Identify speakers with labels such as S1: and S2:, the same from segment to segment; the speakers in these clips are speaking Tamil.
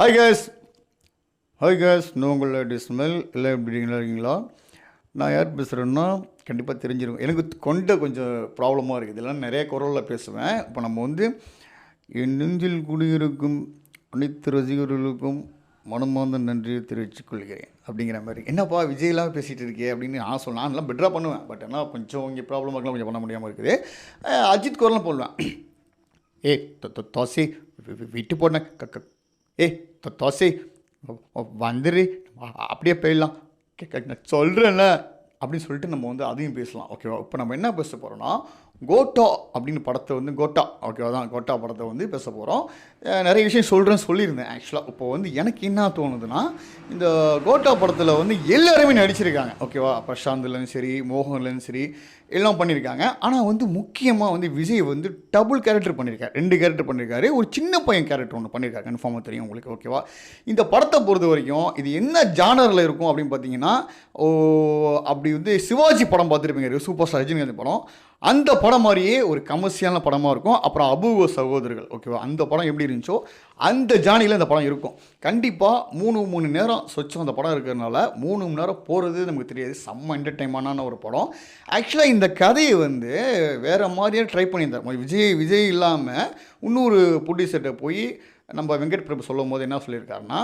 S1: ஹாய் கேஸ் ஹாய் கேஸ் நான் டிஸ்மெல் எல்லாம் எப்படி இருக்கீங்களா? நான் யார் பேசுகிறேன்னா கண்டிப்பாக தெரிஞ்சிருக்கும். எனக்கு கொண்ட கொஞ்சம் ப்ராப்ளமாக இருக்குது. இதெல்லாம் நிறைய குரலில் பேசுவேன். இப்போ நம்ம வந்து என் நெஞ்சில் குடியிருக்கும் அனைத்து ரசிகர்களுக்கும் மனமார்ந்த நன்றியை தெரிவித்துக் கொள்கிறேன். அப்படிங்கிற மாதிரி. என்னப்பா விஜய்லாம் பேசிகிட்டு இருக்கே அப்படின்னு நான் சொல்ல நான் எல்லாம் பெட்டராக பண்ணுவேன். பட் ஆனால் கொஞ்சம் இங்கே ப்ராப்ளம் இருக்கலாம் கொஞ்சம் பண்ண முடியாமல் இருக்குது. அஜித் குரலாம் போடுவேன். ஏ தோசை விட்டு போன க- ஏ தோசை. வந்துரு. அப்படியே போயிடலாம். கே- நான் சொல்கிறேன்ல அப்படின்னு சொல்லிட்டு நம்ம வந்து அதையும் பேசலாம். ஓகேவா? இப்போ நம்ம என்ன பேச போகிறோம்னா கோட்டா அப்படின்னு படத்தை வந்து கோட்டா ஓகேவா தான் கோட்டா படத்தை வந்து பேச போகிறோம் நிறைய விஷயம் சொல்கிறேன்னு சொல்லியிருந்தேன் ஆக்சுவலாக இப்போ வந்து எனக்கு என்ன தோணுதுன்னா இந்த கோட்டா படத்தில் வந்து எல்லாருமே நடிச்சிருக்காங்க. ஓகேவா பிரசாந்த்லேருந்து சரி மோகன்லேருந்து சரி எல்லாம் பண்ணியிருக்காங்க ஆனால் வந்து முக்கியமாக வந்து விஜய் வந்து டபுள் கேரக்டர் பண்ணியிருக்காரு ரெண்டு கேரக்டர் பண்ணியிருக்காரு ஒரு சின்ன பையன் கேரக்டர் ஒன்று பண்ணியிருக்காரு கன்ஃபார்மாக தெரியும் உங்களுக்கு ஓகேவா இந்த படத்தை பொறுத்த வரைக்கும் இது என்ன ஜானரில் இருக்கும் அப்படின்னு பார்த்தீங்கன்னா ஓ அப்படி வந்து சிவாஜி படம் பார்த்துருப்பீங்க. சூப்பர் ஸ்டார் ரஜினிகாந்த் படம். அந்த படம் மாதிரியே ஒரு கமர்ஷியலான படமாக இருக்கும். அப்புறம் அபூர்வ சகோதரர்கள் ஓகேவா அந்த படம் எப்படி இருந்துச்சோ அந்த ஜானியில் இந்த படம் இருக்கும். கண்டிப்பாக மூணு மூணு நேரம் சொச்சம் அந்த படம் இருக்கிறதுனால மூணு மணி நேரம் போகிறது நமக்கு தெரியாது. செம்ம என்டர்டைன்மெண்டான ஒரு படம். ஆக்சுவலாக இந்த கதையை வந்து வேறு மாதிரியே ட்ரை பண்ணியிருந்தார். விஜய் விஜய் இல்லாமல் இன்னொரு ப்ரொடியூசர்கிட்ட போய் நம்ம வெங்கட் பிரபு சொல்லும் போது என்ன சொல்லியிருக்காருன்னா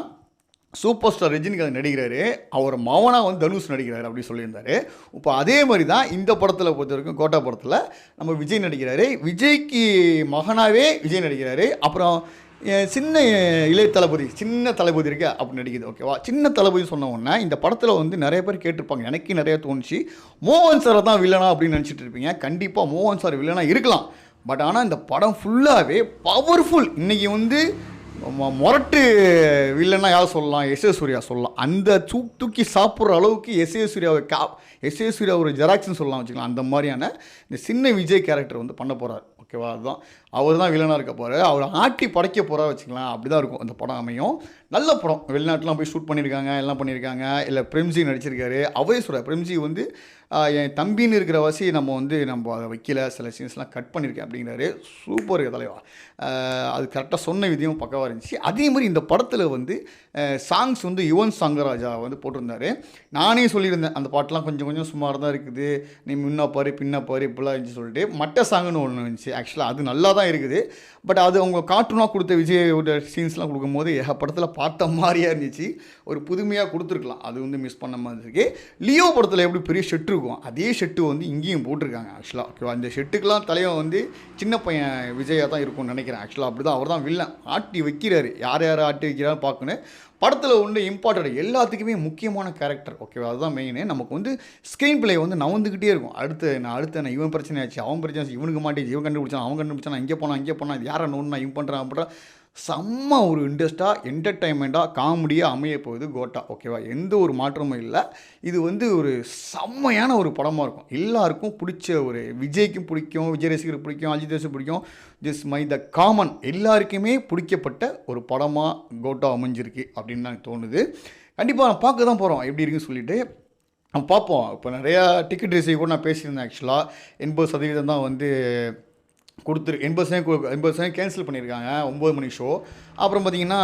S1: சூப்பர் ஸ்டார் ரஜினிகாந்த் நடிக்கிறாரு. அவர் மவனாக வந்து தனுஷ் நடிக்கிறாரு அப்படின்னு சொல்லியிருந்தாரு. இப்போ அதே மாதிரி தான் இந்த படத்தில் பொறுத்த வரைக்கும் கோட்டா படத்தில் நம்ம விஜய் நடிக்கிறாரு. விஜய்க்கு மகனாகவே விஜய் நடிக்கிறாரு. அப்புறம் சின்ன இளைய தளபதி சின்ன தளபதி இருக்கு அப்படி நடிக்குது. ஓகேவா? சின்ன தளபதி சொன்ன உடனே இந்த படத்தில் வந்து நிறைய பேர் கேட்டிருப்பாங்க. எனக்கு நிறைய தோணுச்சு. மோகன் சாரை தான் வில்லனா அப்படின்னு நினச்சிட்டு இருப்பீங்க. கண்டிப்பாக மோகன் சார் வில்லனா இருக்கலாம். பட் ஆனால் இந்த படம் ஃபுல்லாகவே பவர்ஃபுல் இன்றைக்கி வந்து மொரட்டு வில்லன்னா யார் சொல்லலாம் எஸ் ஏ சூர்யா சொல்லலாம். அந்த தூ தூக்கி சாப்பிட்ற அளவுக்கு எஸ் ஏ சூர்யாவை கா எஸ் ஏ சூர்யா ஒரு ஜெராக்ஸ்னு சொல்லலாம் வச்சுக்கலாம் அந்த மாதிரியான இந்த சின்ன விஜய் கேரக்டர் வந்து பண்ண போகிறார் ஓகேவா? அதுதான். அவர் தான் வில்லனாக இருக்க போகிறார் அவர் ஆட்டி படைக்க போகிறா வச்சுக்கலாம் அப்படி தான் இருக்கும். அந்த படம் அமையும். நல்ல படம். வெளிநாட்டெலாம் போய் ஷூட் பண்ணியிருக்காங்க எல்லாம் பண்ணியிருக்காங்க. இல்லை பிரேம்ஜி நடிச்சிருக்காரு. அவரே சொல்கிறார் பிரேம்ஜி வந்து என் தம்பின்னு இருக்கிற வசி நம்ம வந்து நம்ம அதை வைக்கல சில சீன்ஸ்லாம் கட் பண்ணியிருக்கேன் அப்படிங்கிறாரு. சூப்பர் தலைவா. அது கரெக்டாக சொன்ன விதியும் பக்கவாக இருந்துச்சு. அதே மாதிரி இந்த படத்தில் வந்து சாங்ஸ் வந்து யுவன் சங்கராஜா வந்து போட்டிருந்தாரு. நானே சொல்லியிருந்தேன் அந்த பாட்டெலாம் கொஞ்சம் கொஞ்சம் சுமார் தான் இருக்குது. நீ முன்ன பாரு பின்ன பாரு இப்படிலாம் இருந்துச்சு சொல்லிட்டு. மட்ட சாங்குன்னு ஒன்று இருந்துச்சு. ஆக்சுவலாக அது நல்லா தான் இருக்குது. பட் அது அவங்க கார்ட்டூனாக கொடுத்த விஜயோட சீன்ஸ்லாம் கொடுக்கும்போது ஏக படத்தில் பார்த்த மாதிரியா இருந்துச்சு. ஒரு புதுமையாக கொடுத்துருக்கலாம். அது வந்து மிஸ் பண்ண மாதிரி இருக்கு. லியோ படத்தில் எப்படி பெரிய ஷெட்ரு இருக்கும். அதே ஷெட்டு வந்து இங்கேயும் போட்டிருக்காங்க ஆக்சுவலாக ஓகேவா அந்த ஷெட்டுக்கெலாம் தலைவன் வந்து சின்ன பையன் விஜயா தான் இருக்கும்னு நினைக்கிறேன். ஆக்சுவலாக அப்படி தான் அவர் தான் வில்லன் ஆட்டி வைக்கிறாரு. யார் யார் ஆட்டி வைக்கிறாரு பார்க்கணும். படத்தில் ஒன்று இம்பார்ட்டன்ட் எல்லாத்துக்குமே முக்கியமான கேரக்டர் ஓகேவா அதுதான் மெயின் நமக்கு வந்து ஸ்க்ரீன் பிளே வந்து நவந்துக்கிட்டே இருக்கும். அடுத்து நான் அடுத்து நான் இவன் பிரச்சனை ஆச்சு அவன் பிரச்சனை ஆச்சு. இவனுக்கு மாட்டேன் இவன் கண்டுபிடிச்சான் அவன் கண்டுபிடிச்சான். இங்கே போனான் இங்கே போனான். இது யாரை நோன்னா இவன் பண்ணுறான் அப்படின்ற செம்ம ஒரு இன்ட்ரெஸ்ட்டாக என்டர்டைன்மெண்ட்டாக காமெடியாக அமைய போகுது கோட்டா ஓகேவா எந்த ஒரு மாற்றமும் இல்லை. இது வந்து ஒரு செம்மையான ஒரு படமாக இருக்கும். எல்லாருக்கும் பிடிச்ச ஒரு விஜய்க்கும் பிடிக்கும் விஜய் ரசிகருக்கு பிடிக்கும் அஜித் ரசிகர் பிடிக்கும் ஜஸ் மை த காமன் எல்லாருக்குமே பிடிக்கப்பட்ட ஒரு படமாக கோட்டா அமைஞ்சிருக்கு அப்படின்னு தான் தோணுது. கண்டிப்பாக நான் பார்க்க தான் போகிறோம் எப்படி இருக்குன்னு சொல்லிட்டு நம்ம பார்ப்போம். இப்போ நிறையா டிக்கெட் ரிசீவ் கூட நான் பேசியிருந்தேன் ஆக்சுவலாக எண்பது சதவீதம் தான் வந்து கொடுத்துரு எண்பது சதவீதம் எண்பது சதவீதம் கேன்சல் பண்ணியிருக்காங்க ஒம்பது மணி ஷோ அப்புறம் பார்த்தீங்கன்னா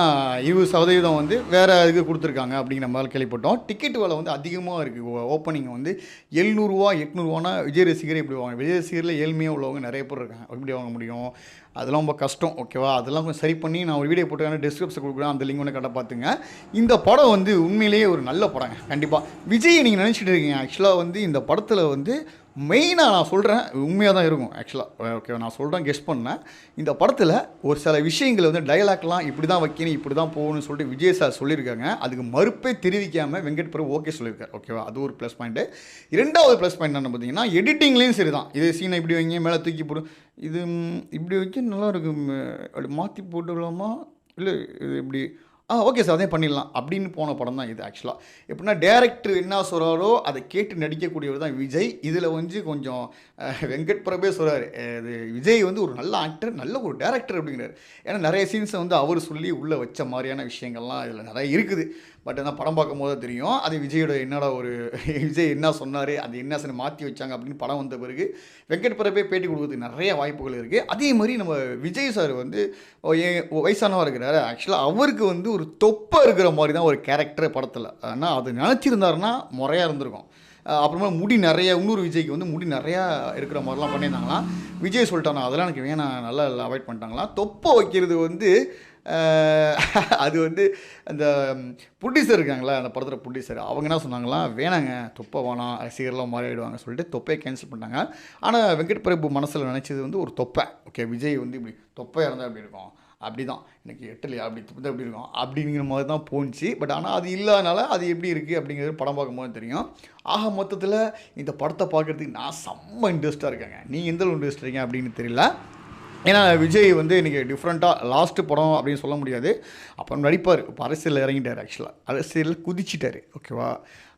S1: இருபது சதவீதம் வந்து வேறு இதுக்கு கொடுத்துருக்காங்க அப்படிங்கிற மாதிரி கேள்விப்பட்டோம். டிக்கெட் விலை வந்து அதிகமாக இருக்குது ஓப்பனிங் வந்து எழுநூறுவா எட்நூறுவானா விஜய் ரசிகரே இப்படி வாங்க விஜய் ரசிகரில் ஏழ்மையாக உள்ளவங்க நிறைய பேர் இருக்காங்க. எப்படி வாங்க முடியும்? அதெல்லாம் ரொம்ப கஷ்டம் ஓகேவா அதெல்லாம் கொஞ்சம் சரி பண்ணி நான் ஒரு வீடியோ போட்டு டிஸ்கிரிப்ஷன் கொடுக்குறேன் அந்த லிங்க் ஒன்று கரெக்டாக பார்த்துங்க. இந்த படம் வந்து உண்மையிலேயே ஒரு நல்ல படங்க கண்டிப்பாக விஜய் நீங்கள் நினச்சிட்டு இருக்கீங்க ஆக்சுவலாக வந்து இந்த படத்தில் வந்து மெயினாக நான் சொல்கிறேன் உண்மையாக தான் இருக்கும் ஆக்சுவலாக ஓகே நான் சொல்கிறேன் கெஸ்ட் பண்ணேன். இந்த படத்தில் ஒரு சில விஷயங்கள் வந்து டயலாக்லாம் இப்படி தான் வைக்கணும் இப்படி தான் போகணும்னு சொல்லிட்டு விஜய் சார் சொல்லியிருக்காங்க. அதுக்கு மறுப்பே தெரிவிக்காமல் வெங்கட் பிரபு ஓகே சொல்லியிருக்காரு. ஓகேவா அது ஒரு ப்ளஸ் பாயிண்ட்டு இரண்டாவது ப்ளஸ் பாயிண்ட் என்ன பார்த்தீங்கன்னா எடிட்டிங்லேயும் சரி தான் இது சீனை இப்படி வைங்க மேலே தூக்கி போடு. இது இப்படி வைக்க நல்லா இருக்கும். அப்படி மாற்றி போட்டுக்கலாமா இல்லை இது இப்படி ஆ ஓகே சார் அதே பண்ணிடலாம். அப்படின்னு போன படம் தான் இது ஆக்சுவலாக எப்படின்னா டேரக்டர் என்ன சொல்கிறாரோ அதை கேட்டு நடிக்கக்கூடியவர் தான் விஜய். இதில் வந்து கொஞ்சம் வெங்கட் பிரபே சொல்கிறார் இது விஜய் வந்து ஒரு நல்ல ஆக்டர் நல்ல ஒரு டேரக்டர் அப்படிங்கிறார். ஏன்னா நிறைய சீன்ஸை வந்து அவர் சொல்லி உள்ளே வச்ச மாதிரியான விஷயங்கள்லாம் இதில் நிறைய இருக்குது. பட் என்ன படம் பார்க்கும்போது தெரியும் அது விஜயோட என்னடா ஒரு விஜய் என்ன சொன்னார் அது என்ன சரி மாற்றி வச்சாங்க அப்படின்னு படம் வந்த பிறகு வெங்கட் பிரபே பேட்டி கொடுக்கறதுக்கு நிறைய வாய்ப்புகள் இருக்குது அதே மாதிரி நம்ம விஜய் சார் வந்து ஓ, ஏன் இருக்கிறாரு. ஆக்சுவலாக அவருக்கு வந்து ஒரு தொப்பை இருக்கிற மாதிரி தான் ஒரு கேரக்டர் படத்தில். ஆனால் அது நினச்சிருந்தாருன்னா முறையாக இருந்திருக்கும். அப்புறமா முடி நிறைய இன்னொரு விஜய்க்கு வந்து முடி நிறையா இருக்கிற மாதிரிலாம் பண்ணியிருந்தாங்களாம். விஜய் சொல்லிட்டானா அதெல்லாம் எனக்கு வேணாம் நல்லா அவாய்ட் பண்ணிட்டாங்களாம். தொப்பை வைக்கிறது வந்து அது வந்து அந்த புட்டிசர் இருக்காங்களா அந்த படத்தில் புட்டிசர் அவங்க என்ன சொன்னாங்களாம் வேணாங்க தொப்பை வேணாம் ரசிகர்லாம் மாறிடுவாங்க சொல்லிட்டு தொப்பையை கேன்சல் பண்ணாங்க ஆனால் வெங்கட் பிரபு மனசில் நினச்சது வந்து ஒரு தொப்பை. ஓகே விஜய் வந்து இப்படி தொப்பையாக இருந்தால் எப்படி இருக்கும்? அப்படி தான் எனக்கு எட்டலையா? அப்படி துப்பு அப்படி இருக்கும்? அப்படிங்கிற மாதிரி தான் போணுச்சு. பட் ஆனால் அது இல்லாதனால அது எப்படி இருக்குது அப்படிங்கிறது படம் பார்க்கும்போது தெரியும். ஆக மொத்தத்தில் இந்த படத்தை பார்க்குறதுக்கு நான் செம்ம இன்ட்ரெஸ்ட்டாக இருக்கேங்க. நீங்கள் எந்த இன்ட்ரெஸ்ட் இருக்கீங்க அப்படின்னு தெரியல. ஏன்னா விஜய் வந்து இன்றைக்கி டிஃப்ரெண்ட்டாக லாஸ்ட்டு படம் அப்படின்னு சொல்ல முடியாது. அப்புறம் நடிப்பார். இப்போ அரசியலில் இறங்கிட்டார் ஆக்சுவலாக அரசியலில் குதிச்சிட்டாரு. ஓகேவா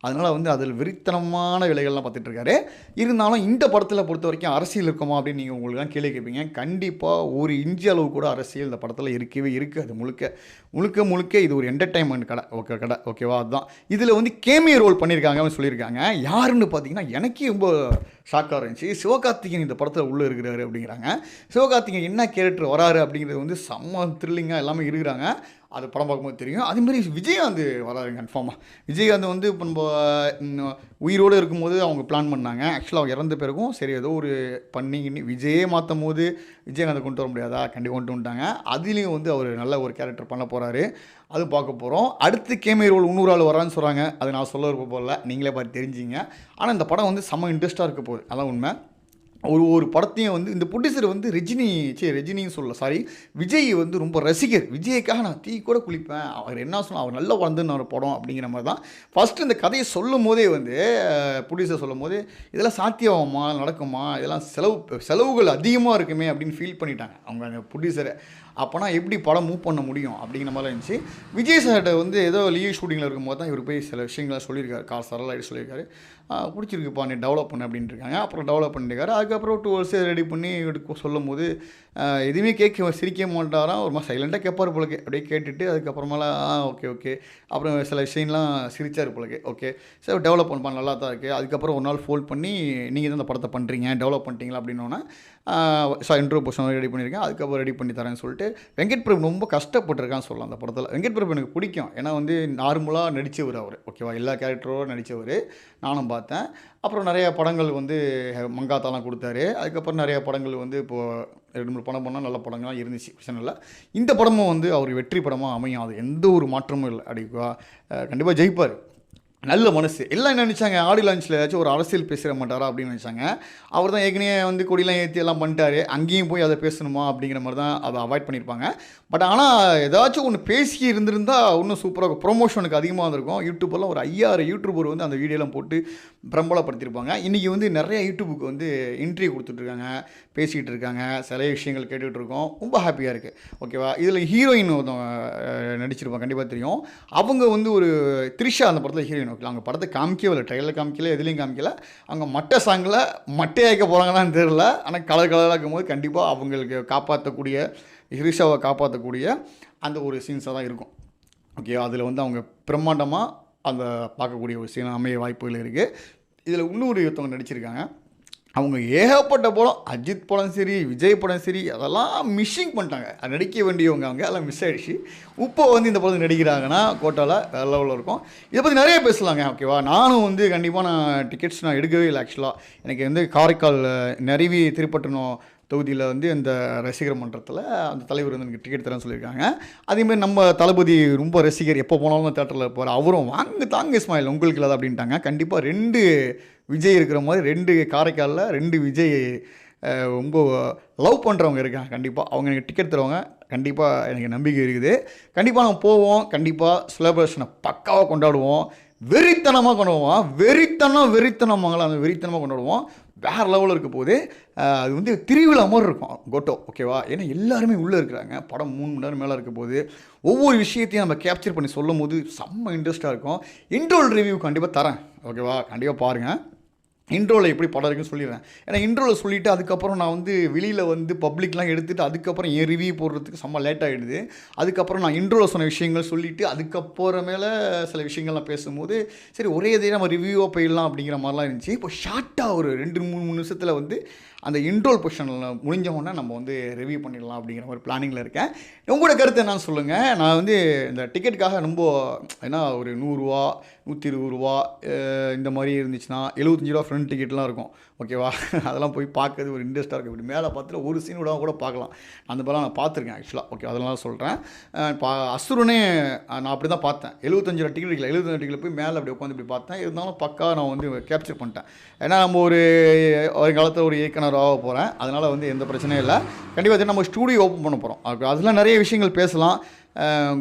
S1: அதனால் வந்து அதில் விரித்தனமான விலைகள்லாம் பார்த்துட்ருக்காரு இருந்தாலும் இந்த படத்தில் பொறுத்த வரைக்கும் அரசியல் இருக்குமா அப்படின்னு நீங்கள் உங்களுக்குலாம் கேள்வி கேட்பீங்க. கண்டிப்பாக ஒரு இஞ்சி அளவு கூட அரசியல் இந்த படத்தில் இருக்கவே இருக்குது அது முழுக்க முழுக்க முழுக்க இது ஒரு என்டர்டைன்மெண்ட் கடை. ஓகே கடை. ஓகேவா? அதுதான். இதில் வந்து கேமிய ரோல் பண்ணியிருக்காங்கன்னு சொல்லியிருக்காங்க. யாருன்னு பார்த்தீங்கன்னா எனக்கே ரொம்ப ஷாக்காக இருந்துச்சு. சிவகார்த்திகேயன் இந்த படத்தில் உள்ளே இருக்கிறாரு அப்படிங்கிறாங்க. சிவகார்த்திகேயன் என்ன கேரக்டர் வராரு அப்படிங்கிறது வந்து செம்ம த்ரில்லிங்காக எல்லாமே இருக்கிறாங்க. அது படம் பார்க்கும்போது தெரியும். அதேமாரி விஜயகாந்த் வராரு கன்ஃபார்மாக விஜயகாந்த் வந்து இப்போ நம்ம உயிரோடு இருக்கும்போது அவங்க பிளான் பண்ணாங்க. ஆக்சுவலாக அவங்க இறந்த பிறகும் சரி ஏதோ ஒரு பண்ணி விஜயே மாற்றும் போது விஜயகாந்தை கொண்டு வர முடியாதா? கண்டிப்பாக கொண்டு வந்துட்டாங்க. அதுலேயும் வந்து அவர் நல்ல ஒரு கேரக்டர் பண்ண போகிறாரு அது பார்க்க போகிறோம் அடுத்து கேமே ரோல் இன்னொரு ஆள் வரான்னு சொல்கிறாங்க அது நான் சொல்ல இருக்க போகல நீங்களே பார்த்து தெரிஞ்சிங்க. ஆனால் இந்த படம் வந்து செம்ம இன்ட்ரெஸ்ட்டாக இருக்க போகுது. அதான் உண்மை. ஒரு ஒரு படத்தையும் வந்து இந்த புட்டிசர் வந்து ரஜினி சே ரஜினின்னு சொல்லல சாரி விஜய் வந்து ரொம்ப ரசிகர். விஜய்க்காக நான் தீ கூட குளிப்பேன். அவர் என்ன சொன்னால் அவர் நல்லா வளர்ந்துன்னு ஒரு படம் அப்படிங்கிற மாதிரி தான். ஃபஸ்ட்டு இந்த கதையை சொல்லும் போதே வந்து புட்டிசர் சொல்லும் போது இதெல்லாம் சாத்தியமாகுமா? நடக்குமா? இதெல்லாம் செலவு செலவுகள் அதிகமாக இருக்குமே அப்படின்னு ஃபீல் பண்ணிட்டாங்க. அவங்க அந்த புட்டிசரை. அப்போனா எப்படி படம் மூவ் பண்ண முடியும் அப்படிங்கிற மாதிரி இருந்துச்சு. விஜய் சார்கிட்ட வந்து ஏதோ லீவ் ஷூட்டிங்கில் இருக்கும்போது தான் இவர் போய் சில விஷயங்களை சொல்லியிருக்காரு. கார் சரலாக சொல்லியிருக்காரு. பிடிச்சிருக்குப்பா நீ டெவலப் பண்ண அப்படின்ட்டு இருக்காங்க. அப்புறம் டெவலப் பண்ணிருக்காரு அதுக்கப்புறம் டூ ஹவர்ஸ் ரெடி பண்ணி எடுக்க சொல்லும் போது எதுவுமே கேட்க சிரிக்க மாட்டாராம். ஒரு மாதிரி சைலண்ட்டாக கேட்பார் போலக்கு. அப்படியே கேட்டுட்டு அதுக்கப்புறமேல ஆ ஓகே ஓகே அப்புறம் சில விஷயம்லாம் சிரிச்சார் போலக்கு. ஓகே சரி டெவலப் பண்ணப்பா நல்லா தான் இருக்குது அதுக்கப்புறம் ஒரு நாள் ஃபோல்ட் பண்ணி நீங்கள் தான் அந்த படத்தை பண்ணுறீங்க டெவலப் பண்ணிட்டீங்களா? அப்படின்னோன்னா சார் இன்ட்ரோ போர்ஷன் ரெடி பண்ணியிருக்கேன். அதுக்கப்புறம் ரெடி பண்ணி தரேன்னு சொல்லிட்டு வெங்கட் பிரபு ரொம்ப கஷ்டப்பட்டிருக்கான்னு சொல்லலாம் அந்த படத்தில். வெங்கட் பிரபு எனக்கு பிடிக்கும். ஏன்னா வந்து நார்மலாக நடித்தவர் அவர். ஓகேவா எல்லா கேரக்டரோடு நடித்தவர் நானும் பார்த்தேன். அப்புறம் நிறைய படங்கள் வந்து மங்காத்தாலாம் கொடுத்தாரு. அதுக்கப்புறம் நிறைய படங்கள் வந்து இப்போது ரெண்டு மூணு படம் பண்ணால் நல்ல படங்கள்லாம் இருந்துச்சு பிரச்சனை இல்லை. இந்த படமும் வந்து அவர் வெற்றி படமாக அமையும். அது எந்த ஒரு மாற்றமும் இல்லை. அப்படி கண்டிப்பாக ஜெயிப்பார். நல்ல மனசு. எல்லாம் என்ன நினச்சாங்க? ஆடி லான்ச்சில் ஏதாச்சும் ஒரு அரசியல் பேசிட மாட்டாரா அப்படின்னு நினச்சாங்க. அவர் தான் ஏற்கனவே வந்து கொடியெல்லாம் ஏற்றி எல்லாம் பண்ணிட்டாரு. அங்கேயும் போய் அதை பேசணுமா அப்படிங்கிற மாதிரி தான் அதை அவாய்ட் பண்ணியிருப்பாங்க. பட் ஆனால் ஏதாச்சும் ஒன்று பேசி இருந்திருந்தா இன்னும் சூப்பராக ப்ரொமோஷனுக்கு அதிகமாக வந்திருக்கும். யூடியூப்பெல்லாம் ஒரு ஐயாயிரம் யூடியூபர் வந்து அந்த வீடியோலாம் போட்டு பிரபலப்படுத்தியிருப்பாங்க. இன்றைக்கி வந்து நிறைய யூடியூபுக்கு வந்து இன்ட்ரி கொடுத்துட்ருக்காங்க. பேசிகிட்டு இருக்காங்க. சில விஷயங்கள் கேட்டுட்டு இருக்கோம். ரொம்ப ஹாப்பியாக இருக்குது ஓகேவா இதில் ஹீரோயின் ஒருத்தவங்க நடிச்சிருப்பாங்க. கண்டிப்பாக தெரியும். அவங்க வந்து ஒரு த்ரிஷா அந்த படத்தில் ஹீரோயின் ஓகே அவங்க படத்தை காமிக்கவே இல்லை. ட்ரெயிலில் காமிக்கல எதுலேயும் காமிக்கல. அவங்க மட்டை சாங்கில் மட்டையாக்க போகிறாங்களான்னு தெரில ஆனால் கலர் கலராக இருக்கும்போது கண்டிப்பாக அவங்களுக்கு காப்பாற்றக்கூடிய ஹிரிஷாவை காப்பாற்றக்கூடிய அந்த ஒரு சீன்ஸாக தான் இருக்கும். ஓகே அதில் வந்து அவங்க பிரம்மாண்டமாக அந்த பார்க்கக்கூடிய ஒரு சீன் அமைய வாய்ப்புகள் இருக்குது இதில் இன்னொரு ஒருத்தவங்க நடிச்சிருக்காங்க. அவங்க ஏகப்பட்ட படம் அஜித் படம் சரி விஜய் படம் சரி அதெல்லாம் மிஸ்ஸிங் பண்ணிட்டாங்க. அது நடிக்க வேண்டியவங்க அவங்க அதெல்லாம் மிஸ் ஆகிடுச்சு இப்போ வந்து இந்த படத்தில் நடிக்கிறாங்கன்னா கோட்டாவில் வேறு லெவலில் இருக்கும். இதை பற்றி நிறைய பேசலாங்க ஓகேவா நானும் வந்து கண்டிப்பாக நான் டிக்கெட்ஸ் நான் எடுக்கவே இல்லை ஆக்சுவலாக எனக்கு வந்து காரைக்கால் நிறைவி திருப்பட்டணும் தொகுதியில் வந்து இந்த ரசிகர் மன்றத்தில் அந்த தலைவர் வந்து எனக்கு டிக்கெட் தரேன்னு சொல்லியிருக்காங்க. அதேமாதிரி நம்ம தளபதி ரொம்ப ரசிகர் எப்போ போனாலும் தேட்டரில் போகிற அவரும் வாங்க தாங்க இஸ்மாயில் உங்களுக்கு இல்லாத? அப்படின்ட்டாங்க. கண்டிப்பாக ரெண்டு விஜய் இருக்கிற மாதிரி ரெண்டு காரைக்காலில் ரெண்டு விஜய் ரொம்ப லவ் பண்ணுறவங்க இருக்காங்க. கண்டிப்பாக அவங்க எனக்கு டிக்கெட் தருவாங்க. கண்டிப்பாக எனக்கு நம்பிக்கை இருக்குது. கண்டிப்பாக நம்ம போவோம். கண்டிப்பாக செலிப்ரேஷனை பக்காவாக கொண்டாடுவோம். வெறித்தனமாக கொண்டாடுவோம். வெறித்தனம் வெறித்தனமாங்களா அந்த வெறித்தனமாக கொண்டாடுவோம். வேறு லெவலில் இருக்க போது அது வந்து திருவிழா மாதிரி இருக்கும். கோட்டோ ஓகேவா? ஏன்னா எல்லாருமே உள்ளே இருக்கிறாங்க. படம் மூணு மணி நேரம் மேலே இருக்க போது ஒவ்வொரு விஷயத்தையும் நம்ம கேப்சர் பண்ணி சொல்லும் போது செம்ம இன்ட்ரெஸ்ட்டாக இருக்கும். இன்டோல் ரிவ்யூ கண்டிப்பாக தரேன். ஓகேவா? கண்டிப்பாக பாருங்கள் இன்ட்ரோவில் எப்படி படம் இருக்குன்னு சொல்லிடுறேன். ஏன்னா இன்ட்ரோவில் சொல்லிவிட்டு அதுக்கப்புறம் நான் வந்து வெளியில் வந்து பப்ளிக்லாம் எடுத்துகிட்டு அதுக்கப்புறம் என் ரிவ்யூ போடுறதுக்கு செம்ம லேட் ஆகிடுது அதுக்கப்புறம் நான் இன்ட்ரோவில் சொன்ன விஷயங்கள் சொல்லிவிட்டு அதுக்கப்புறமேல சில விஷயங்கள்லாம் பேசும்போது சரி ஒரே இதே நம்ம ரிவ்யூவாக போயிடலாம் அப்படிங்கிற மாதிரிலாம் இருந்துச்சு. இப்போ ஷார்ட்டாக ஒரு ரெண்டு மூணு மூணு நிமிஷத்தில் வந்து அந்த இன்ட்ரோல் பொஷனில் முடிஞ்ச உடனே நம்ம வந்து ரிவ்யூ பண்ணிடலாம் அப்படிங்கிற ஒரு பிளானிங்கில் இருக்கேன். உங்களோட கருத்து என்னன்னு சொல்லுங்கள் நான் வந்து இந்த டிக்கெட்டுக்காக ரொம்ப ஏன்னா ஒரு நூறுரூவா நூற்றி இருபது ரூபா இந்த மாதிரி இருந்துச்சுன்னா எழுபத்தஞ்சு ரூபா ஃப்ரண்ட் டிக்கெட்லாம் இருக்கும். ஓகேவா அதெல்லாம் போய் பார்க்கறது ஒரு இன்ட்ரெஸ்ட்டாக இருக்கும். இப்படி மேலே பார்த்துட்டு ஒரு சீன் விடாமல் கூட பார்க்கலாம். அந்த மாதிரிலாம் நான் பார்த்துருக்கேன் ஆக்சுவலாக ஓகே அதெல்லாம் சொல்கிறேன் பா அசுரனே நான் அப்படி தான் பார்த்தேன். எழுபத்தஞ்சு ரூபா டிக்கெட் இல்லை எழுபத்தஞ்சு டிக்கெட் போய் மேலே அப்படி உட்காந்து இப்படி பார்த்தேன். இருந்தாலும் பக்கா நான் வந்து கேப்சர் பண்ணிட்டேன். ஏன்னா நம்ம ஒரு ஒரு காலத்தில் ஒரு இயக்குனர் ஆக போகிறேன் அதனால் வந்து எந்த பிரச்சனையும் இல்லை. கண்டிப்பாக நம்ம ஸ்டூடியோ ஓப்பன் பண்ண போகிறோம் அதெல்லாம் நிறைய விஷயங்கள் பேசலாம்.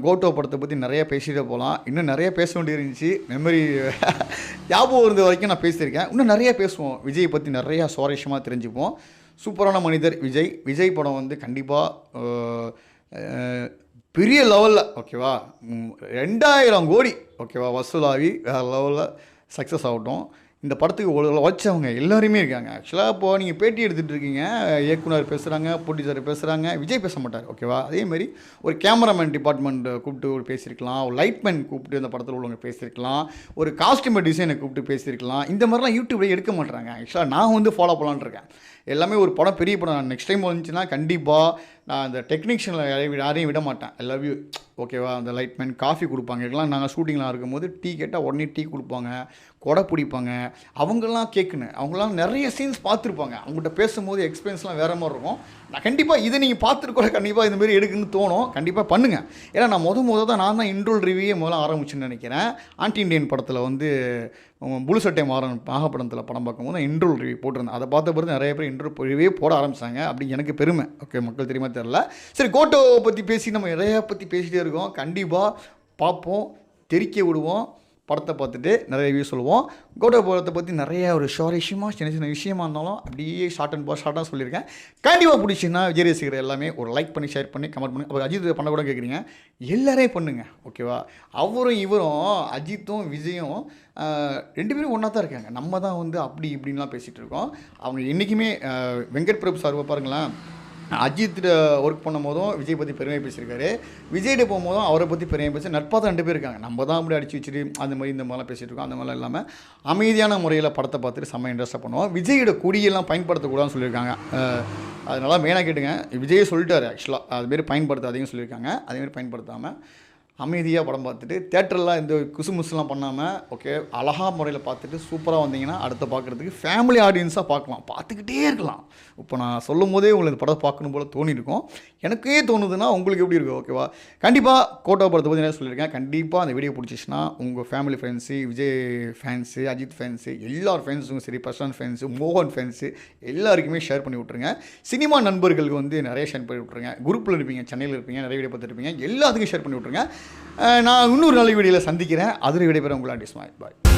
S1: கோட்டோ படத்தை பற்றி நிறைய பேசிகிட்டே போகலாம் இன்னும் நிறைய பேச வேண்டியது இருந்துச்சு மெமரி ஞாபகம் இருந்த வரைக்கும் நான் பேசியிருக்கேன். இன்னும் நிறைய பேசுவோம். விஜய் பற்றி நிறையா சுவாரஸ்யமாக தெரிஞ்சுப்போம். சூப்பரான மனிதர் விஜய். விஜய் படம் வந்து கண்டிப்பாக பெரிய லெவலில் ஓகேவா ரெண்டாயிரம் கோடி ஓகேவா வசூலாகி வேறு லெவலில் சக்ஸஸ் ஆகட்டும். இந்த படத்துக்கு உழைச்சவங்க வச்சவங்க எல்லாருமே இருக்காங்க. ஆக்சுவலாக இப்போது நீங்கள் பேட்டி எடுத்துகிட்டு இருக்கீங்க. இயக்குனர் பேசுகிறாங்க ப்ரொடியூசர் பேசுகிறாங்க விஜய் பேச மாட்டார் ஓகேவா அதேமாரி ஒரு கேமராமேன் டிபார்ட்மெண்ட் கூப்பிட்டு ஒரு பேசியிருக்கலாம். ஒரு லைட்மேன் கூப்பிட்டு இந்த படத்தில் உள்ளவங்க பேசியிருக்கலாம். ஒரு காஸ்டியூமர் டிசைனை கூப்பிட்டு பேசியிருக்கலாம். இந்த மாதிரிலாம் யூடியூப்ல எடுக்க மாட்டாங்க ஆக்சுவலாக நான் வந்து ஃபாலோ பண்ணலான்னு இருக்கேன். எல்லாமே ஒரு படம் பெரிய படம். நெக்ஸ்ட் டைம் வந்துச்சுன்னா கண்டிப்பாக நான் அந்த டெக்னீஷியனில் யாரையும் விட மாட்டேன். ஐ லவ் யூ ஓகேவா? அந்த லைட்மேன் காஃபி கொடுப்பாங்க. இதெல்லாம் நாங்கள் ஷூட்டிங்லாம் இருக்கும்போது டீ கேட்டால் உடனே டீ கொடுப்பாங்க. கொடை பிடிப்பாங்க. அவங்கெல்லாம் கேட்கணும் அவங்களாம் நிறைய சீன்ஸ் பார்த்துருப்பாங்க. அவங்ககிட்ட பேசும்போது எக்ஸ்பீரியன்ஸ்லாம் வேறு மாதிரி இருக்கும். நான் கண்டிப்பாக இதை நீங்கள் பார்த்துட்டு கண்டிப்பாக இந்த மாதிரி எடுக்குன்னு தோணும். கண்டிப்பாக பண்ணுங்கள் ஏன்னா நான் முத முத தான் நான் தான் இன்ட்ரோல் ரிவ்யூயே முதல்ல ஆரம்பிச்சுன்னு நினைக்கிறேன். ஆன்டி இண்டியன் படத்தில் வந்து உம், மாறன் நாகப்படத்தில் படம் பார்க்கும்போது இன்ட்ரோல் ரிவ்யூ போட்டிருந்தேன். அதை பார்த்த பிறகு நிறைய பேர் இன்ட்ரோல் ரிவ்யூ போட ஆரம்பிச்சாங்க. அப்படி எனக்கு பெருமை. ஓகே மக்கள் தெரியுமா தெரில சரி கோட்டோவை பற்றி பேசி நம்ம நிறைய பற்றி பேசிகிட்டே இருக்கோம். கண்டிப்பாக பார்ப்போம் தெரிக்க விடுவோம். படத்தை பார்த்துட்டு நிறைய வியூ சொல்லுவோம். கோட்டோ படத்தை பற்றி நிறைய ஒரு ஷாரிஷமாக சின்ன சின்ன விஷயமா இருந்தாலும் அப்படியே ஷார்ட் அண்ட் போ ஷார்ட்டாக சொல்லியிருக்கேன். கண்டிப்பாக பிடிச்சிங்கன்னா விஜய் ரசிகர் எல்லாமே ஒரு லைக் பண்ணி ஷேர் பண்ணி கமெண்ட் பண்ணி அப்புறம் அஜித் பண்ண கூட கேட்குறீங்க எல்லாரையும் பண்ணுங்கள் ஓகேவா அவரும் இவரும் அஜித்தும் விஜயும் ரெண்டு பேரும் ஒன்றா தான் இருக்காங்க. நம்ம தான் வந்து அப்படி இப்படின்லாம் பேசிகிட்டு இருக்கோம். அவங்க என்றைக்குமே வெங்கட் பிரபு சார் பாருங்களேன் அஜித் ஒர்க் பண்ணும் போதும் விஜய் பற்றி பெருமை பேசியிருக்காரு. விஜய்கிட்ட போகும்போதும் அவரை பற்றி பெருமை பேசி நட்பாக தான் ரெண்டு பேர் இருக்காங்க. நம்ம தான் அப்படி அடிச்சு வச்சுட்டு அந்த மாதிரி இந்த மாதிரிலாம் பேசிகிட்டு இருக்கோம். அந்த மாதிரிலாம் இல்லாமல் அமைதியான முறையில் படத்தை பார்த்துட்டு செம்ம இன்ட்ரெஸ்ட்டாக பண்ணுவோம். விஜயோட கொடியெல்லாம் பயன்படுத்தக்கூடாதுன்னு சொல்லியிருக்காங்க. அதனால மெயினாக கேட்டுங்க. விஜய் சொல்லிட்டாரு ஆக்சுவலாக அதுமாரி பயன்படுத்தாதீங்கன்னு சொல்லியிருக்காங்க. அதேமாரி பயன்படுத்தாமல் அமைதியாக படம் பார்த்துட்டு தேட்டரில் இந்த குசுமுசுலாம் பண்ணாமல் ஓகே அழகா முறையில் பார்த்துட்டு சூப்பராக வந்தீங்கன்னா அடுத்த பார்க்குறதுக்கு ஃபேமிலி ஆடியன்ஸாக பார்க்கலாம். பார்த்துக்கிட்டே இருக்கலாம். இப்போ நான் சொல்லும் போதே உங்களுக்கு இந்த படம் பார்க்கணும் போல் தோணியிருக்கும். எனக்கே தோணுதுன்னா உங்களுக்கு எப்படி இருக்கும் ஓகேவா கண்டிப்பாக கோட்டோ படத்தை பற்றி என்ன சொல்லியிருக்கேன். கண்டிப்பாக அந்த வீடியோ பிடிச்சிச்சின்னா உங்கள் family friends Vijay fans Ajith fans எல்லார் ஃபேன்ஸும் சரி பிரசாந்த் ஃபேன்ஸு மோகன் ஃபேன்ஸு எல்லாருக்குமே ஷேர் பண்ணி விட்ருங்க சினிமா நண்பர்களுக்கு வந்து நிறைய ஷேர் பண்ணி விட்ருங்க குரூப்பில் இருப்பீங்க சென்னையில் இருப்பீங்க நிறைய வீடியோ பார்த்துருப்பீங்க எல்லாத்துக்கும் ஷேர் பண்ணி விட்ருங்க நான் இன்னொரு நல்ல வீடியோவில் சந்திக்கிறேன். அதில் விடைபெற உங்களாண்டி ஸ்மாய் பாய்